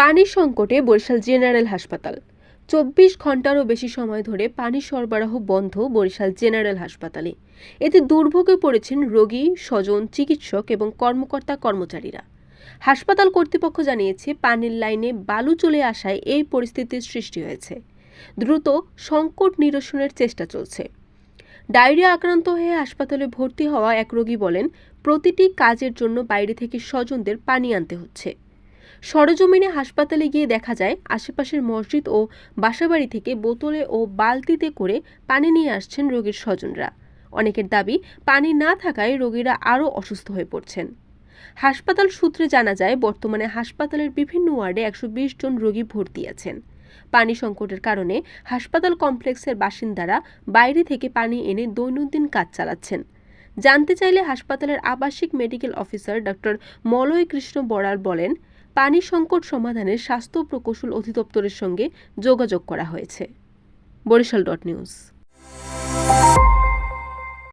পানির সংকটে বরিশাল জেনারেল হাসপাতাল। চব্বিশ ঘন্টারও বেশি সময় ধরে পানি সরবরাহ বন্ধ বরিশাল জেনারেল হাসপাতালে। এতে দুর্ভোগে পড়েছেন রোগী, স্বজন, চিকিৎসক এবং কর্মকর্তা কর্মচারীরা। হাসপাতাল কর্তৃপক্ষ জানিয়েছে, পানির লাইনে বালু চলে আসায় এই পরিস্থিতির সৃষ্টি হয়েছে। দ্রুত সংকট নিরসনের চেষ্টা চলছে। ডায়রিয়া আক্রান্ত হয়ে হাসপাতালে ভর্তি হওয়া এক রোগী বলেন, প্রতিটি কাজের জন্য বাইরে থেকে স্বজনদের পানি আনতে হচ্ছে। সরজমিনে হাসপাতালে গিয়ে দেখা যায়, আশেপাশের মসজিদ ও বাসাবাড়ি থেকে বোতলে ও বালতিতে করে পানি নিয়ে আসছেন রোগীর স্বজনরা। অনেকের দাবি, পানি না থাকায় রোগীরা আরও অসুস্থ হয়ে পড়ছেন। হাসপাতাল সূত্রে জানা যায়, বর্তমানে হাসপাতালের বিভিন্ন ওয়ার্ডে একশো বিশ জন রোগী ভর্তি আছেন। পানি সংকটের কারণে হাসপাতাল কমপ্লেক্সের বাসিন্দারা বাইরে থেকে পানি এনে দৈনন্দিন কাজ চালাচ্ছেন। জানতে চাইলে হাসপাতালের আবাসিক medical officer doctor Malay Krishna Baral বলেন পানি সংকট সমাধানে স্বাস্থ্য প্রকৌশল অধিদপ্তরের সঙ্গে যোগাযোগ করা হয়েছে। Barishal dot news.